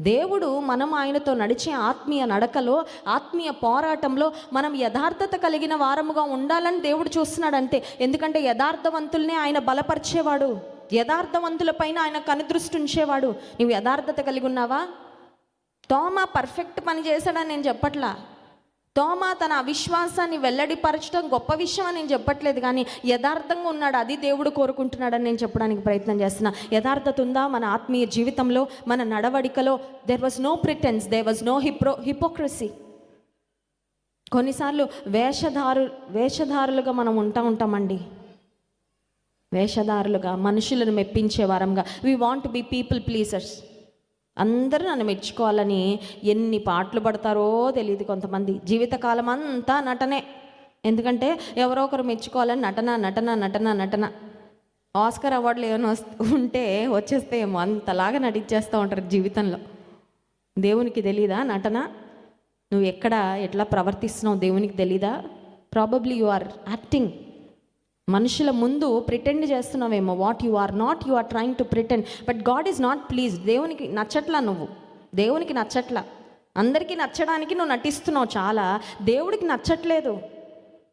దేవుడు మనం ఆయనతో నడిచే ఆత్మీయ నడకలో ఆత్మీయ పోరాటంలో మనం యథార్థత కలిగిన వారముగా ఉండాలని దేవుడు చూస్తున్నాడు అంతే ఎందుకంటే యథార్థవంతుల్నే ఆయన బలపరిచేవాడు. యథార్థవంతులపైన ఆయన కనుదృష్టి ఉంచేవాడు. నువ్వు యథార్థత కలిగి ఉన్నావా? తోమా పర్ఫెక్ట్ పని చేశాడని నేను చెప్పట్లా. తోమ తన అవిశ్వాసాన్ని వెల్లడిపరచడం గొప్ప విషయం అని నేను చెప్పట్లేదు కానీ యథార్థంగా ఉన్నాడు అది దేవుడు కోరుకుంటున్నాడని నేను చెప్పడానికి ప్రయత్నం చేస్తున్నా. యథార్థత ఉందా మన ఆత్మీయ జీవితంలో మన నడవడికలో? There was no pretence there was no hypo hypocrisy కొన్నిసార్లు వేషధారు వేషధారులుగా మనం ఉంటా ఉంటామండి. వేషధారులుగా మనుషులను మెప్పించే వారంగా. We want be people pleasers అందరూ నన్ను మెచ్చుకోవాలని ఎన్ని పాటలు పడతారో తెలియదు కొంతమంది. జీవితకాలం అంతా నటనే. ఎందుకంటే ఎవరో ఒకరు మెచ్చుకోవాలని నటన నటన నటన నటన. ఆస్కర్ అవార్డులు ఏమైనా ఉంటే వచ్చేస్తే ఏమో అంతలాగా నటించేస్తూ ఉంటారు జీవితంలో. దేవునికి తెలీదా నటన? నువ్వు ఎక్కడ ఎట్లా ప్రవర్తిస్తున్నావు దేవునికి తెలీదా? ప్రాబబ్లీ యు ఆర్ యాక్టింగ్ మనుషుల ముందు pretend చేస్తున్నావేమో. What you are not you are trying to pretend but God is not please దేవునికి నచ్చట్లా నువ్వు. దేవునికి నచ్చట్లా. అందరికీ నచ్చడానికి నువ్వు నటిస్తున్నావు చాలా. దేవుడికి నచ్చట్లేదు.